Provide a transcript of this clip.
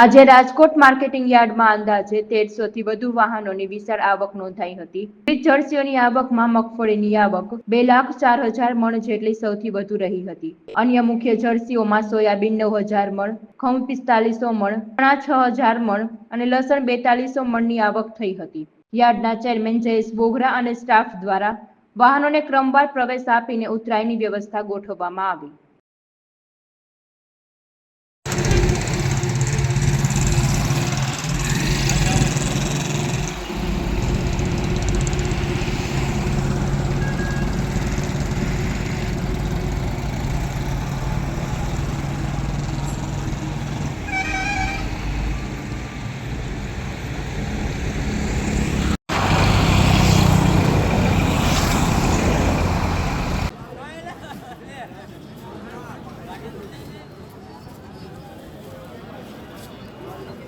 આજે રાજકોટ માર્કેટિંગ યાર્ડમાં અંદાજે તેરસો થી વધુ વાહનોની વિશાળ આવક નોંધાઈ હતી. જર્સીઓની આવકમાં મગફળીની આવક બે લાખ ચાર હજાર મણ જેટલી સૌથી વધુ રહી હતી. અન્ય મુખ્ય જર્સીઓમાં સોયાબીન નવ હજાર મણ, ઘઉં પિસ્તાલીસો મણ, ચણા છ હજાર મણ અને લસણ બેતાલીસો મણની આવક થઈ હતી. યાર્ડના ચેરમેન જયેશ બોગરા અને સ્ટાફ દ્વારા વાહનોને ક્રમવાર પ્રવેશ આપીને ઉતરાયણની વ્યવસ્થા ગોઠવવામાં આવી.